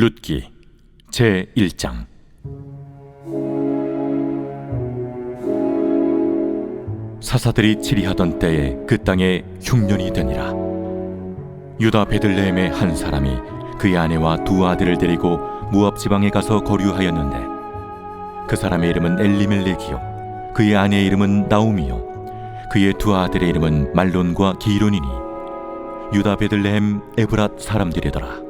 룻기 제 1장. 사사들이 치리하던 때에 그 땅에 흉년이 되니라. 유다 베들레헴의 한 사람이 그의 아내와 두 아들을 데리고 무압 지방에 가서 거류하였는데 그 사람의 이름은 엘리멜렉이요 그의 아내의 이름은 나오미요 그의 두 아들의 이름은 말론과 기론이니 유다 베들레헴 에브랏 사람들이더라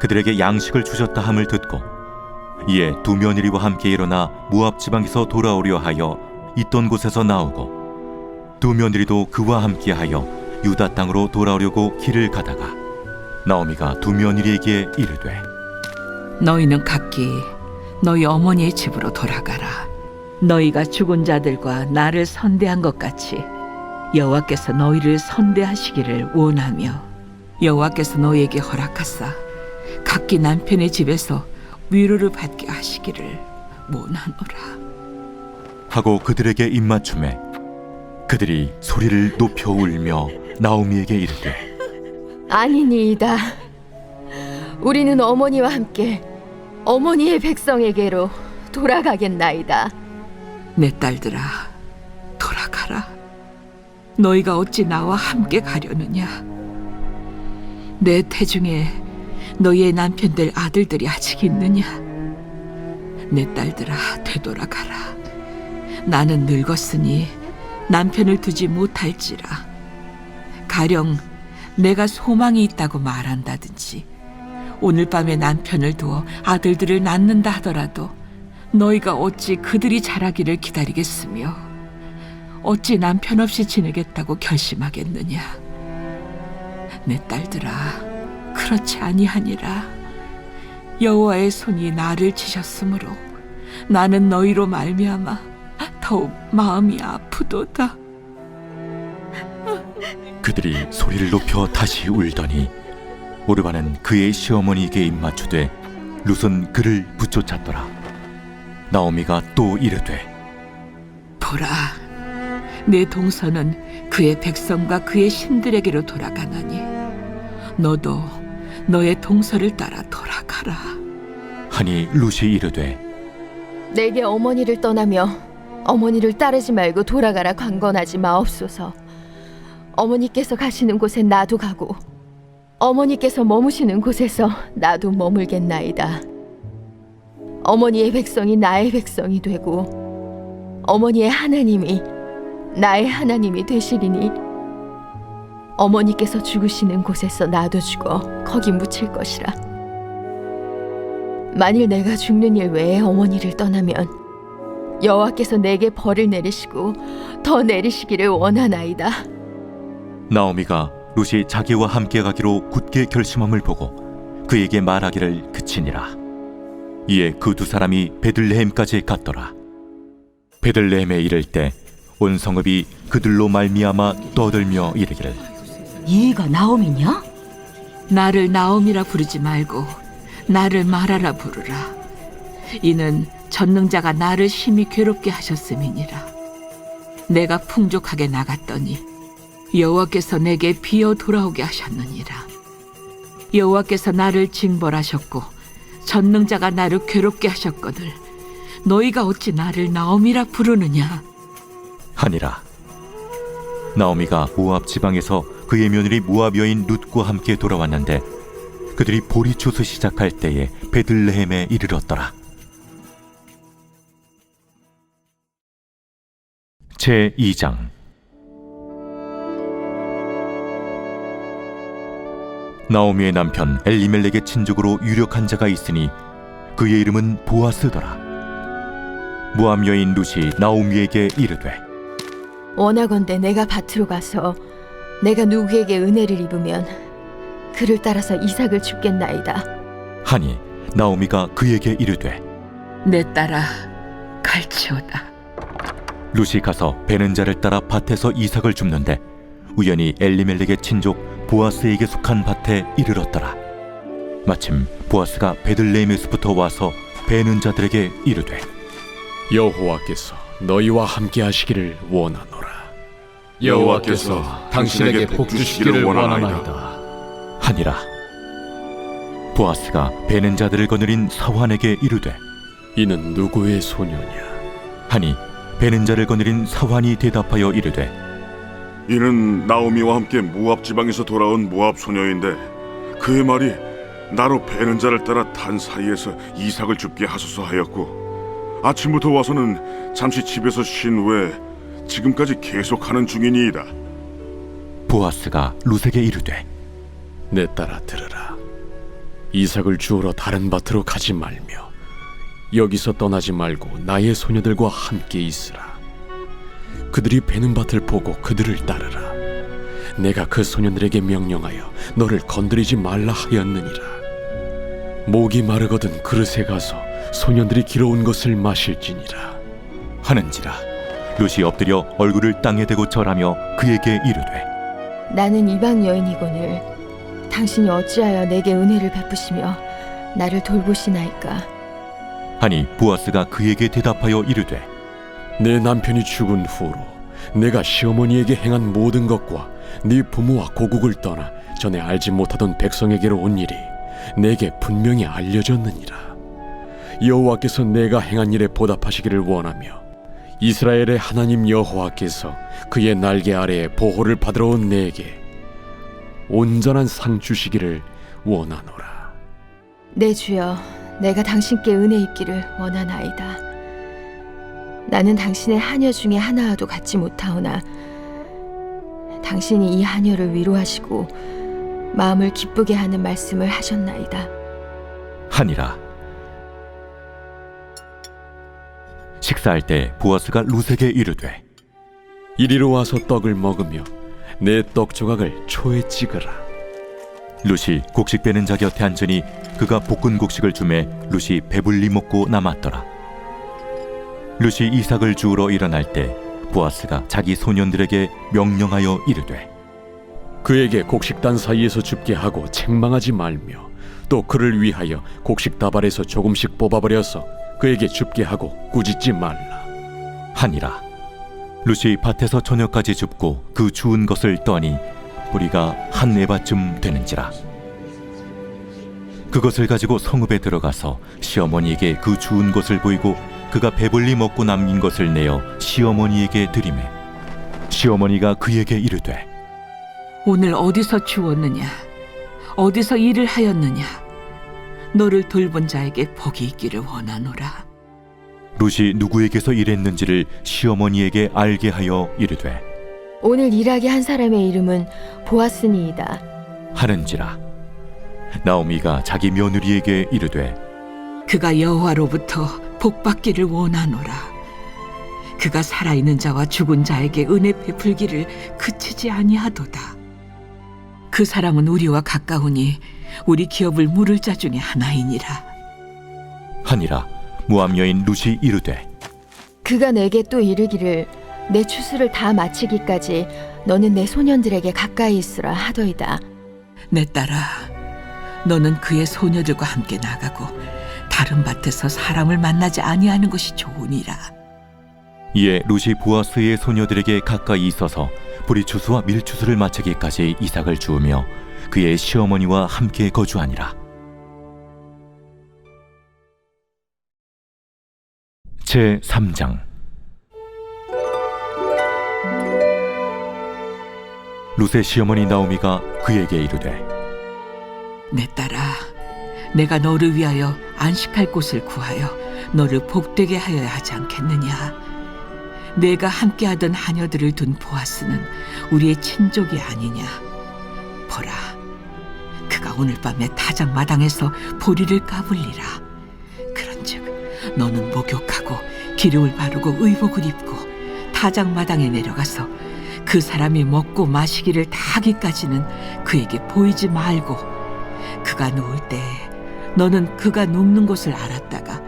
그들에게 양식을 주셨다 함을 듣고 이에 두 며느리와 함께 일어나 모압 지방에서 돌아오려 하여 있던 곳에서 나오고 두 며느리도 그와 함께하여 유다 땅으로 돌아오려고 길을 가다가 나오미가 두 며느리에게 이르되 너희는 각기 너희 어머니의 집으로 돌아가라. 너희가 죽은 자들과 나를 선대한 것 같이 여호와께서 너희를 선대하시기를 원하며 여호와께서 너희에게 허락하사 각기 남편의 집에서 위로를 받게 하시기를 원하노라. 하고 그들에게 입맞춤에 그들이 소리를 높여 울며 나오미에게 이르되 아니니이다. 우리는 어머니와 함께 어머니의 백성에게로 돌아가겠나이다. 내 딸들아, 돌아가라. 너희가 어찌 나와 함께 가려느냐? 내 태중에 너희의 남편들 아들들이 아직 있느냐? 내 딸들아, 되돌아가라. 나는 늙었으니 남편을 두지 못할지라. 가령 내가 소망이 있다고 말한다든지 오늘 밤에 남편을 두어 아들들을 낳는다 하더라도 너희가 어찌 그들이 자라기를 기다리겠으며 어찌 남편 없이 지내겠다고 결심하겠느냐 내 딸들아 그렇지 아니하니라. 여호와의 손이 나를 치셨으므로 나는 너희로 말미암아 더욱 마음이 아프도다. 그들이 소리를 높여 다시 울더니 오르바는 그의 시어머니에게 입맞추되 룻은 그를 붙쫓았더라. 나오미가 또 이르되 보라, 내 동서는 그의 백성과 그의 신들에게로 돌아가나니 너도 너의 동서를 따라 돌아가라. 하니 룻이 이르되 내게 어머니를 떠나며 어머니를 따르지 말고 돌아가라 강건하지 마옵소서. 어머니께서 가시는 곳에 나도 가고 어머니께서 머무시는 곳에서 나도 머물겠나이다. 어머니의 백성이 나의 백성이 되고 어머니의 하나님이 나의 하나님이 되시리니 어머니께서 죽으시는 곳에서 죽어 거기 묻힐 것이라. 만일 내가 죽는 일 외에 어머니를 떠나면 여호와께서 내게 벌을 내리시고 더 내리시기를 원하나이다. 나오미가 룻이 자기와 함께 가기로 굳게 결심함을 보고 그에게 말하기를 그치니라 이에 그 두 사람이 베들레헴까지 갔더라 베들레헴에 이를 때 온 성읍이 그들로 말미암아 떠들며 이르기를 얘가 나오미냐? 나를 나옴이라 부르지 말고 나를 말하라 부르라. 이는 전능자가 나를 심히 괴롭게 하셨음이니라. 내가 풍족하게 나갔더니 여호와께서 내게 비어 돌아오게 하셨느니라. 여호와께서 나를 징벌하셨고 전능자가 나를 괴롭게 하셨거늘 너희가 어찌 나를 나옴이라 부르느냐? 하니라 나오미가 모압 지방에서 그의 며느리 모압 여인 룻과 함께 돌아왔는데 그들이 보리초소 시작할 때에 베들레헴에 이르렀더라. 제 2장. 나오미의 남편 엘리멜렉의 친족으로 유력한 자가 있으니 그의 이름은 보아스더라. 모압 여인 룻이 나오미에게 이르되 원하건대 내가 밭으로 가서 내가 누구에게 은혜를 입으면 그를 따라서 이삭을 줍겠나이다. 하니 나오미가 그에게 이르되 내 딸아 갈치오다 룻이 가서 베는 자를 따라 밭에서 이삭을 줍는데 우연히 엘리멜렉의 친족 보아스에게 속한 밭에 이르렀더라. 마침 보아스가 베들레헴에서부터 와서 베는 자들에게 이르되 여호와께서 너희와 함께 하시기를 원하노라. 여호와께서 당신에게 복 주시기를 원하나이다. 하니라. 보아스가 베는 자들을 거느린 사환에게 이르되 이는 누구의 소녀냐? 하니 베는 자를 거느린 사환이 대답하여 이르되 이는 나오미와 함께 모압 지방에서 돌아온 모압 소녀인데 그의 말이 나로 베는 자를 따라 단 사이에서 이삭을 줍게 하소서 하였고 아침부터 와서는 잠시 집에서 쉰 후에 지금까지 계속하는 중이니이다. 보아스가 룻에게 이르되 내 딸아 들으라. 이삭을 주우러 다른 밭으로 가지 말며 여기서 떠나지 말고 나의 소녀들과 함께 있으라. 그들이 베는 밭을 보고 그들을 따르라. 내가 그 소년들에게 명령하여 너를 건드리지 말라 하였느니라. 목이 마르거든 그릇에 가서 소년들이 길어온 것을 마실지니라. 하는지라 룻이 엎드려 얼굴을 땅에 대고 절하며 그에게 이르되 나는 이방 여인이거늘 당신이 어찌하여 내게 은혜를 베푸시며 나를 돌보시나이까? 하니 보아스가 그에게 대답하여 이르되 내 남편이 죽은 후로 내가 시어머니에게 행한 모든 것과 네 부모와 고국을 떠나 전에 알지 못하던 백성에게로 온 일이 내게 분명히 알려졌느니라. 여호와께서 내가 행한 일에 보답하시기를 원하며 이스라엘의 하나님 여호와께서 그의 날개 아래에 보호를 받으러 온 내게 온전한 상 주시기를 원하노라. 내 주여 내가 당신께 은혜 입기를 원하나이다. 나는 당신의 하녀 중에 하나와도 같지 못하오나 당신이 이 하녀를 위로하시고 마음을 기쁘게 하는 말씀을 하셨나이다. 하니라 식사할 때 보아스가 룻에게 이르되 이리로 와서 떡을 먹으며 내 떡 조각을 초에 찍으라. 룻이 곡식 빼는 자 곁에 앉으니 그가 볶은 곡식을 주매 룻이 배불리 먹고 남았더라. 룻이 이삭을 주우러 일어날 때 보아스가 자기 소년들에게 명령하여 이르되 그에게 곡식단 사이에서 줍게 하고 책망하지 말며 또 그를 위하여 곡식 다발에서 조금씩 뽑아버려서 그에게 줍게 하고 꾸짖지 말라. 하니라. 룻이 밭에서 저녁까지 줍고 그 주운 것을 떠니 뿌리가 한 에바쯤 되는지라. 그것을 가지고 성읍에 들어가서 시어머니에게 그 주운 것을 보이고 그가 배불리 먹고 남긴 것을 내어 시어머니에게 드리매. 시어머니가 그에게 이르되 오늘 어디서 주웠느냐? 어디서 일을 하였느냐 너를 돌본 자에게 복이 있기를 원하노라 룻이 누구에게서 일했는지를 시어머니에게 알게 하여 이르되 오늘 일하게 한 사람의 이름은 보아스니이다 하는지라 나오미가 자기 며느리에게 이르되 그가 여호와로부터 복 받기를 원하노라. 그가 살아있는 자와 죽은 자에게 은혜 베풀기를 그치지 아니하도다. 그 사람은 우리와 가까우니 우리 기업을 물을 자 중에 하나이니라. 하니라 모함 여인 룻이 이르되 그가 내게 또 이르기를 내 추수를 다 마치기까지 너는 내 소년들에게 가까이 있으라 하더이다. 내 딸아, 너는 그의 소녀들과 함께 나가고 다른 밭에서 사람을 만나지 아니하는 것이 좋으니라. 이에 룻이 보아스의 소녀들에게 가까이 있어서 보리추수와 밀추수를 마치기까지 이삭을 주우며 그의 시어머니와 함께 거주하니라. 제 3장 룻의 시어머니 나오미가 그에게 이르되 내 딸아, 내가 너를 위하여 안식할 곳을 구하여 너를 복되게 하여야 하지 않겠느냐? 내가 함께하던 하녀들을 둔 보아스는 우리의 친족이 아니냐? 보라, 오늘 밤에 타작 마당에서 보리를 까불리라. 그런즉 너는 목욕하고 기름을 바르고 의복을 입고 타작 마당에 내려가서 그 사람이 먹고 마시기를 다 하기까지는 그에게 보이지 말고 그가 누울 때 너는 그가 눕는 곳을 알았다가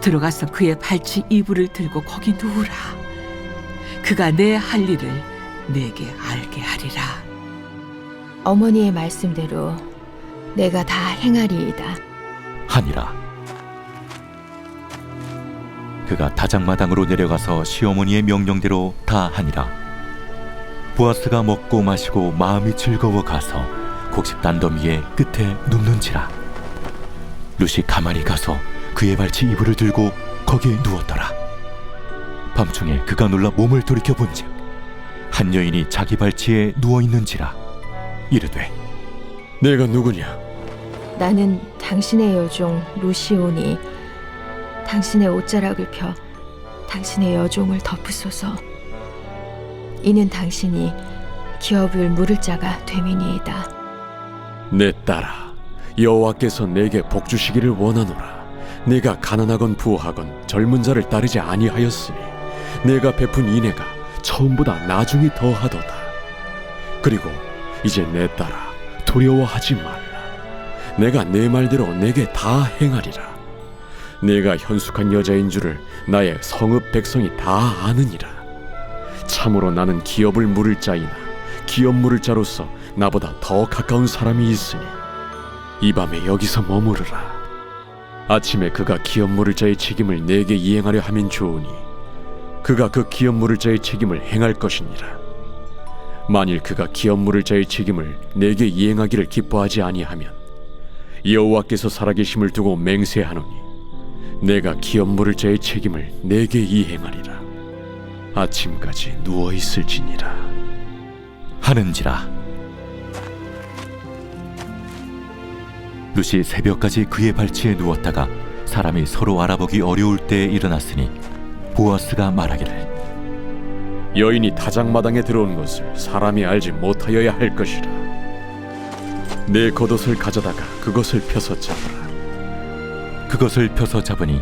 들어가서 그의 발치 이불을 들고 거기 누우라. 그가 내 할 일을 내게 알게 하리라. 어머니의 말씀대로 내가 다 행하리이다. 하니라. 그가 다장마당으로 내려가서 시어머니의 명령대로 다 하니라. 보아스가 먹고 마시고 마음이 즐거워 가서 곡식 위에 끝에 눕는지라. 루시 가만히 가서 그의 발치 이불을 들고 거기에 누웠더라. 밤중에 그가 놀라 몸을 돌이켜 본즉 한 여인이 자기 발치에 누워 있는지라. 이르되 내가 누구냐? 나는 당신의 여종 루시오니 당신의 옷자락을 펴 당신의 여종을 덮으소서. 이는 당신이 기업을 물을 자가 됨이니이다. 내 딸아, 여호와께서 내게 복 주시기를 원하노라. 내가 가난하건 부하건 젊은 자를 따르지 아니하였으니 내가 베푼 인애가 처음보다 나중이 더하도다. 그리고 이제 내 딸아, 두려워하지 말라. 내가 내 말대로 내게 다 행하리라. 내가 현숙한 여자인 줄을 나의 성읍 백성이 다 아느니라. 참으로 나는 기업을 물을 자이나 기업 물을 자로서 나보다 더 가까운 사람이 있으니 이 밤에 여기서 머무르라. 아침에 그가 기업 물을 자의 책임을 내게 이행하려 하면 좋으니 그가 그 기업 물을 자의 책임을 행할 것이니라. 만일 그가 기업 물을 자의 책임을 내게 이행하기를 기뻐하지 아니하면 여호와께서 살아계심을 두고 맹세하노니 내가 기업 물을 자의 책임을 내게 이행하리라. 아침까지 누워 있을지니라. 하는지라 루시 새벽까지 그의 발치에 누웠다가 사람이 서로 알아보기 어려울 때에 일어났으니 보아스가 말하기를 여인이 타작마당에 들어온 것을 사람이 알지 못하여야 할 것이라. 내 겉옷을 가져다가 그것을 펴서 잡아라. 그것을 펴서 잡으니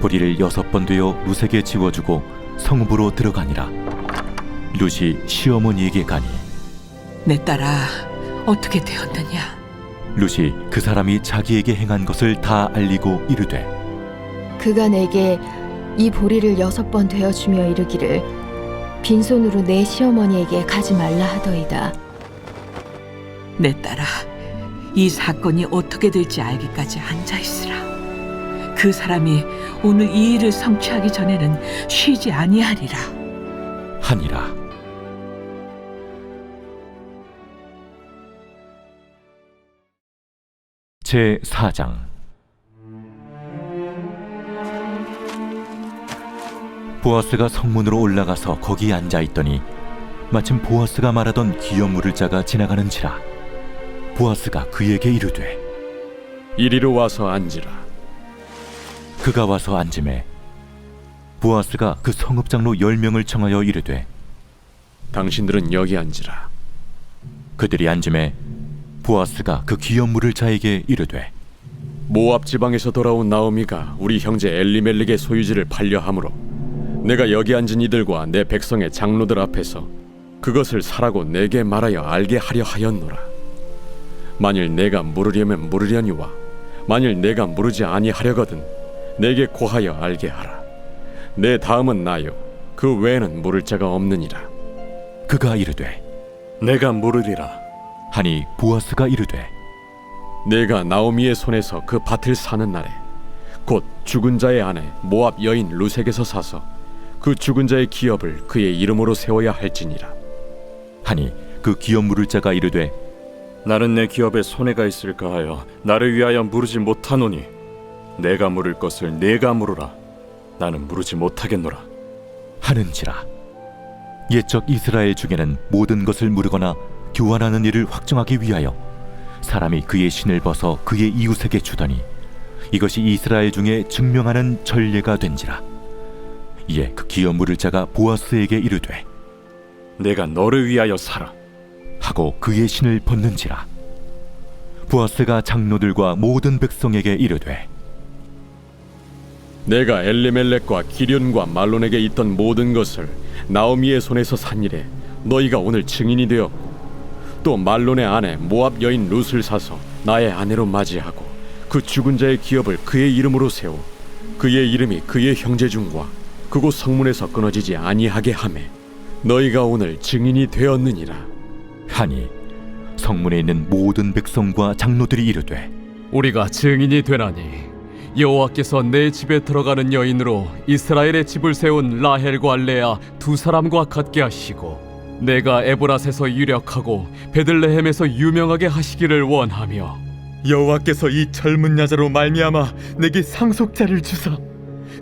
보리를 여섯 번 되어 루색에 지워주고 성읍으로 들어가니라 루시 시어머니에게 가니 내 딸아, 어떻게 되었느냐? 루시 그 사람이 자기에게 행한 것을 다 알리고 이르되 그가 내게 이 보리를 여섯 번 되어 주며 이르기를 빈손으로 내 시어머니에게 가지 말라 하더이다. 내 딸아, 이 사건이 어떻게 될지 알기까지 앉아 있으라. 그 사람이 오늘 이 일을 성취하기 전에는 쉬지 아니하리라. 하니라 제 4장 보아스가 성문으로 올라가서 거기 앉아 있더니 마침 보아스가 말하던 기업 물을 자가 지나가는지라 보아스가 그에게 이르되 이리로 와서 앉으라. 그가 와서 앉음에 보아스가 그 성읍 장로 열 명을 청하여 이르되 당신들은 여기 앉으라. 그들이 앉음에 보아스가 그 기업 물을 자에게 이르되 모압 지방에서 돌아온 나오미가 우리 형제 엘리멜렉의 소유지를 팔려 함으로 내가 여기 앉은 이들과 내 백성의 장로들 앞에서 그것을 사라고 내게 말하여 알게 하려 하였노라. 만일 내가 물으려면 물으려니와 만일 내가 물으지 아니하려거든 내게 고하여 알게 하라. 내 다음은 나요. 그 외에는 물을 자가 없느니라. 그가 이르되 내가 물으리라. 하니 보아스가 이르되 내가 나오미의 손에서 그 밭을 사는 날에 곧 죽은 자의 아내 모압 여인 루색에서 사서 그 죽은 자의 기업을 그의 이름으로 세워야 할지니라 하니 그 기업 물을 자가 이르되 나는 내 기업에 손해가 있을까 하여 나를 위하여 물으지 못하노니 내가 물을 것을 내가 물으라. 나는 물으지 못하겠노라. 하는지라 옛적 이스라엘 중에는 모든 것을 물으거나 교환하는 일을 확정하기 위하여 사람이 그의 신을 벗어 그의 이웃에게 주더니 이것이 이스라엘 중에 증명하는 전례가 된지라 이에 그 기업 물을 자가 보아스에게 이르되 내가 너를 위하여 살아. 하고 그의 신을 벗는지라. 보아스가 장로들과 모든 백성에게 이르되 내가 엘리멜렉과 기련과 말론에게 있던 모든 것을 나오미의 손에서 산 일에 너희가 오늘 증인이 되었고 또 말론의 아내 모압 여인 룻을 사서 나의 아내로 맞이하고 그 죽은 자의 기업을 그의 이름으로 세워 그의 이름이 그의 형제 중과 그곳 성문에서 끊어지지 아니하게 하매 너희가 오늘 증인이 되었느니라 하니 성문에 있는 모든 백성과 장로들이 이르되 우리가 증인이 되나니 여호와께서 내 집에 들어가는 여인으로 이스라엘의 집을 세운 라헬과 레아 두 사람과 같게 하시고 내가 에브라스에서 유력하고 베들레헴에서 유명하게 하시기를 원하며 여호와께서 이 젊은 여자로 말미암아 내게 상속자를 주사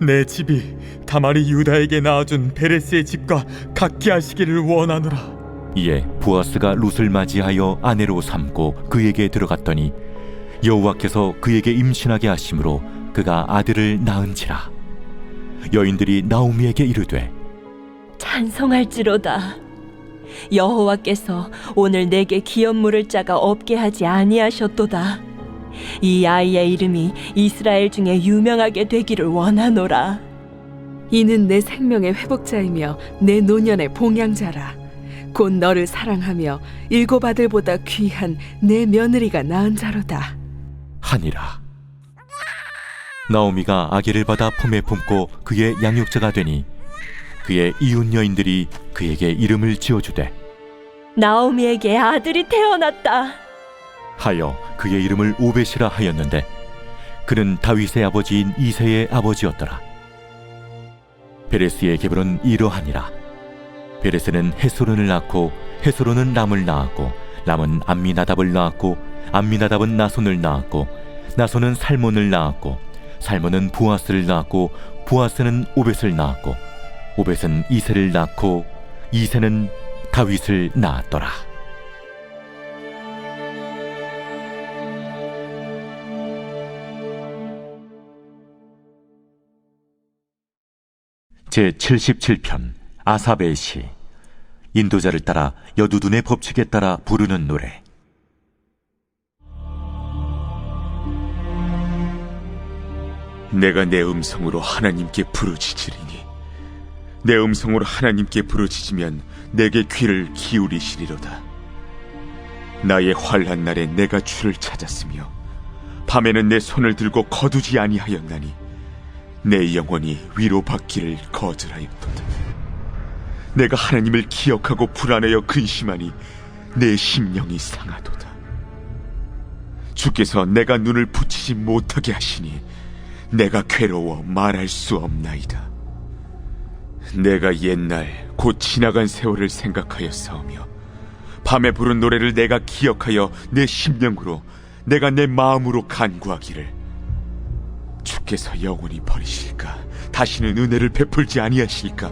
내 집이 다말이 유다에게 낳아준 베레스의 집과 같게 하시기를 원하노라 이에 부아스가 룻을 맞이하여 아내로 삼고 그에게 들어갔더니 여호와께서 그에게 임신하게 하심으로 그가 아들을 낳은지라 여인들이 나오미에게 이르되 찬송할지로다. 여호와께서 오늘 내게 기업 물을 자가 없게 하지 아니하셨도다. 이 아이의 이름이 이스라엘 중에 유명하게 되기를 원하노라. 이는 내 생명의 회복자이며 내 노년의 봉양자라. 곧 너를 사랑하며 일곱 아들보다 귀한 내 며느리가 낳은 자로다. 하니라 나오미가 아기를 받아 품에 품고 그의 양육자가 되니 그의 이웃 여인들이 그에게 이름을 지어주되 나오미에게 아들이 태어났다. 하여 그의 이름을 오벳이라 하였는데 그는 다윗의 아버지인 이세의 아버지였더라 베레스의 계보는 이러하니라 베레스는 헤스론을 낳고 헤스론은 람을 낳았고 람은 암미나답을 낳았고 암미나답은 나손을 낳았고 나손은 살몬을 낳았고 살몬은 부아스를 낳았고 부아스는 오벳을 낳았고 오벳은 이세를 낳고 이세는 다윗을 낳았더라. 제 77편 아사베의 시 인도자를 따라 여두둔의 법칙에 따라 부르는 노래. 내가 내 음성으로 하나님께 부르짖으리니 내 음성으로 하나님께 부르짖으면 내게 귀를 기울이시리로다. 나의 환란 날에 내가 주를 찾았으며 밤에는 내 손을 들고 거두지 아니하였나니 내 영혼이 위로받기를 거절하였도다 내가 하나님을 기억하고 불안하여 근심하니 내 심령이 상하도다. 주께서 내가 눈을 붙이지 못하게 하시니 내가 괴로워 말할 수 없나이다. 내가 옛날 곧 지나간 세월을 생각하여 싸우며 밤에 부른 노래를 내가 기억하여 내 심령으로 내가 내 마음으로 간구하기를 주께서 영원히 버리실까? 다시는 은혜를 베풀지 아니하실까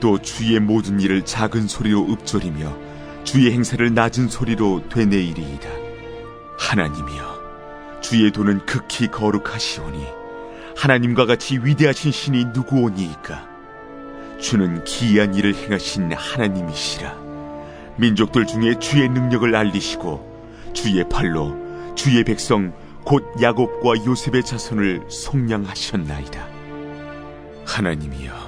또 주의 모든 일을 작은 소리로 읊조리며 주의 행사를 낮은 소리로 되뇌이리이다. 하나님이여 주의 도는 극히 거룩하시오니 하나님과 같이 위대하신 신이 누구오니이까? 주는 기이한 일을 행하신 하나님이시라. 민족들 중에 주의 능력을 알리시고 주의 팔로 주의 백성 곧 야곱과 요셉의 자손을 속량하셨나이다. 하나님이여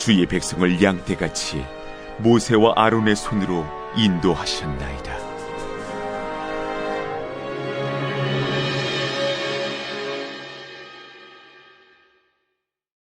주의 백성을 양떼같이 모세와 아론의 손으로 인도하셨나이다.